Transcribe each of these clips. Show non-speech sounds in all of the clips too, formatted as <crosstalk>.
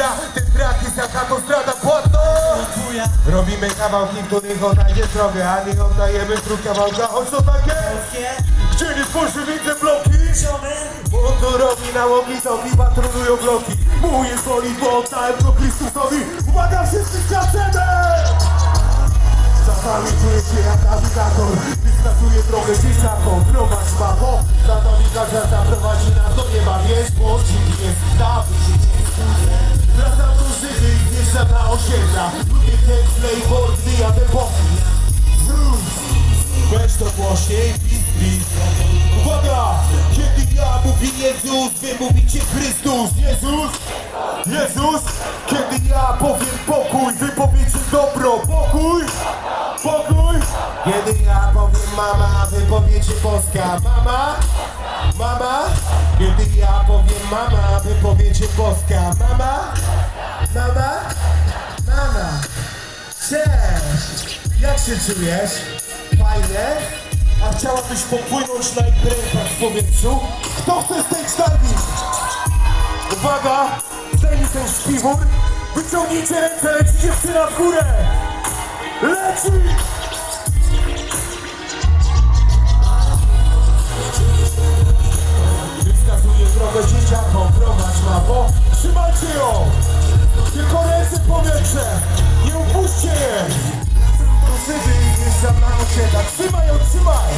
gra Ten track jest jak autostrada płatno. Robimy kawałki, których odnajdzie drogę A nie oddajemy dróg kawałka, choć to takie Gdzie nie spojrzy widzę bloki. Mundurowi nałogi zombie patrolują bloki. Mój jest boli, bo oddałem go Chrystusowi. Uwaga, wszyscy! Czasami czuję się jak nawigator. Wyskakuję drogę dzieciakom. Prowadź mamo. Za nawigacja zaprowadzi nas do nieba Wiesz, bo czyli jest osiedla Lubię ten playboard, wyjadę po Weź to głośniej, please Uwaga! Kiedy ja mówię Jezus, wy mówicie Chrystus Jezus! Jezus! Kiedy ja powiem pokój, wy powiecie dobro Pokój! Pokój! Kiedy ja powiem mama, wy powiecie Polska Mama! Mama! Kiedy ja powiem mama, wy powiecie Mama! Mama! Się czujesz? Fajnie? A chciałabyś popłynąć na ich rękach w powietrzu? Kto chce stage diving? Uwaga! Zdejmij ten śpiwór! Wyciągnijcie ręce, leci dziewczyna w górę! Leci! Wskazuję drogę dzieciakom, prowadź mamo Trzymajcie ją! Tylko ręce w powietrze! Nie upuśćcie jej! Krzywy jeżdżam na osiedlach Trzymaj ją, trzymaj!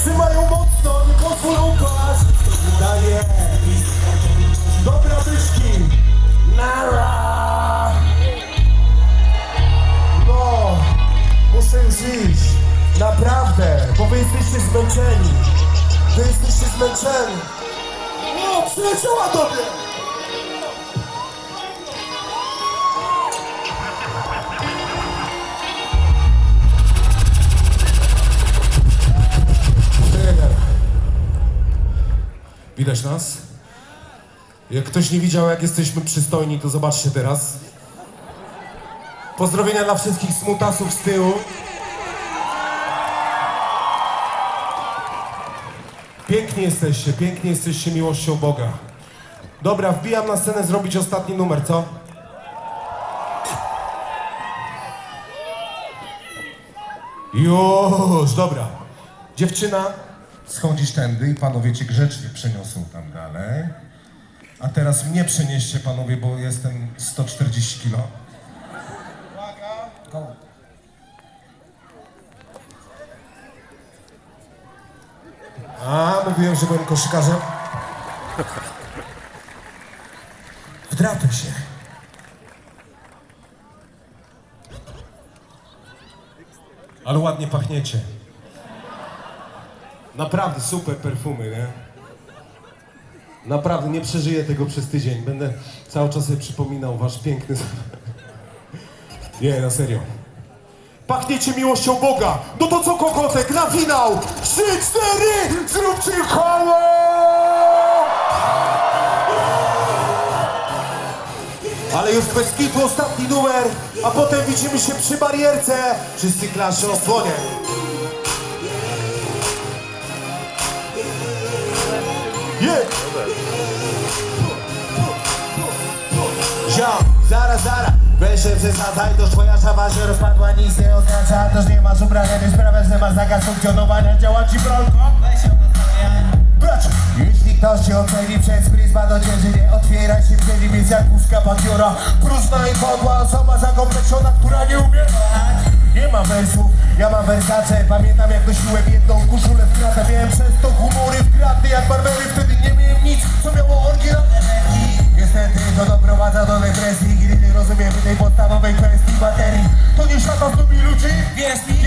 Trzymaj ją mocno, nie pozwól upaść! Daję! Dobra myszki! Nara! No! Muszę już iść! Naprawdę! Bo wy jesteście zmęczeni! Wy jesteście zmęczeni! No! Przyleciała do mnie! Widać nas? Jak ktoś nie widział, jak jesteśmy przystojni, to zobaczcie teraz. Pozdrowienia dla wszystkich smutasów z tyłu. Pięknie jesteście, pięknie jesteście miłością Boga. Dobra, wbijam na scenę zrobić ostatni numer, co? Już, dobra. Dziewczyna, schodzisz tędy i panowie cię grzecznie przeniosą tam dalej. A teraz mnie przenieście panowie, bo jestem 140 kilo. Uwaga, go. A, mówiłem, że byłem koszykarzem. Wdrapy się. Ale ładnie pachniecie. Naprawdę super perfumy, nie? Naprawdę nie przeżyję tego przez tydzień. Będę cały czas sobie przypominał wasz piękny. <laughs> Nie, na serio. Pachniecie miłością Boga! No to co kokotek na finał! Trzy, cztery! Zróbcie koło! Ale już bez kitu ostatni numer, a potem widzimy się przy barierce. Wszyscy klaszą w Ziom, zaraz, zaraz Weź się przesadzaj, to twoja szafa się rozpadła Nic nie oznacza, toż nie masz ubrania Nie sprawia, że masz zakaz funkcjonowania Działa ci prolko Bracie, jeśli ktoś cię oceni przez pryzma do dzieży Nie otwieraj się w dzieli, jak łóżka bandziora Próżna i podła osoba zakompleksiona Która nie umie nie ma wersów, ja mam wersacze Pamiętam jak nosiłem jedną koszulę w kratę. Miałem przez to humory w kraty jak barbery Wtedy nie miałem nic, co miało oryginalne Niestety to doprowadza do depresji Gdy nie rozumiemy tej podstawowej kwestii baterii. To nie szata zgubi ludzi, jest mi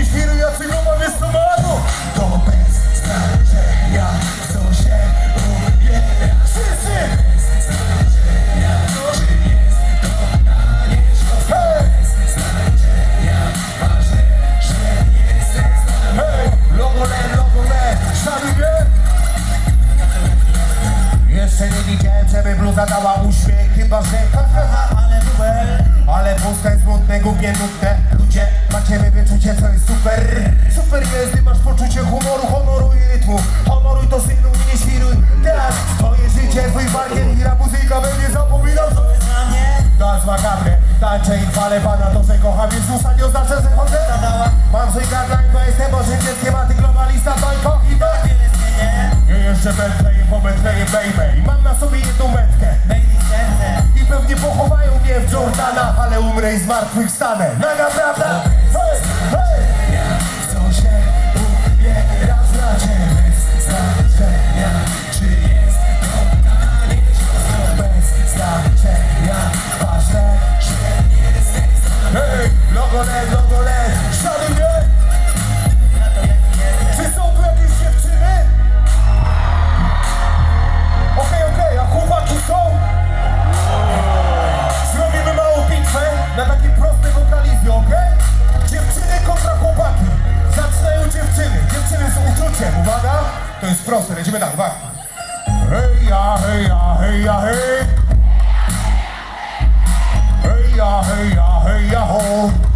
To jest proste, lecimy tak, dwa. Hej ja, hej ja, hej ja, hej. Hej ja, hej ja, hej ja, ho.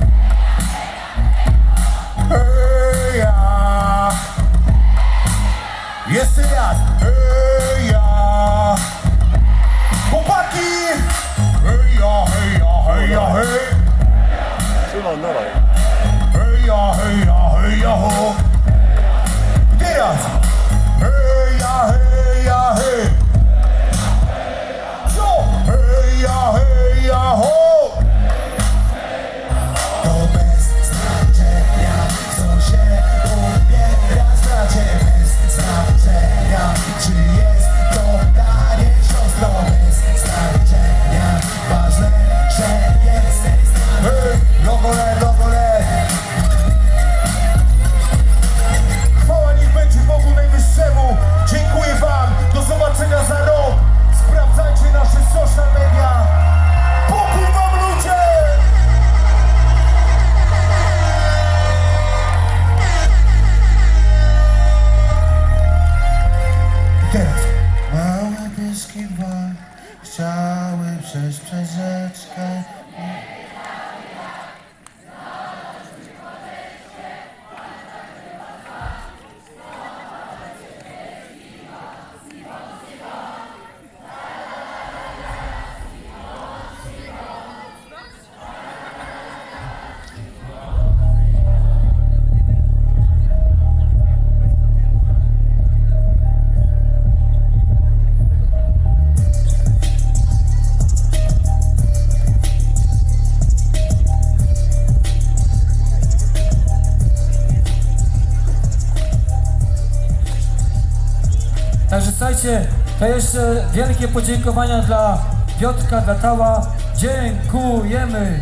Także słuchajcie, to jeszcze wielkie podziękowania dla Piotrka, dla Tała. Dziękujemy!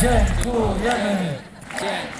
Dziękujemy! Dziękujemy.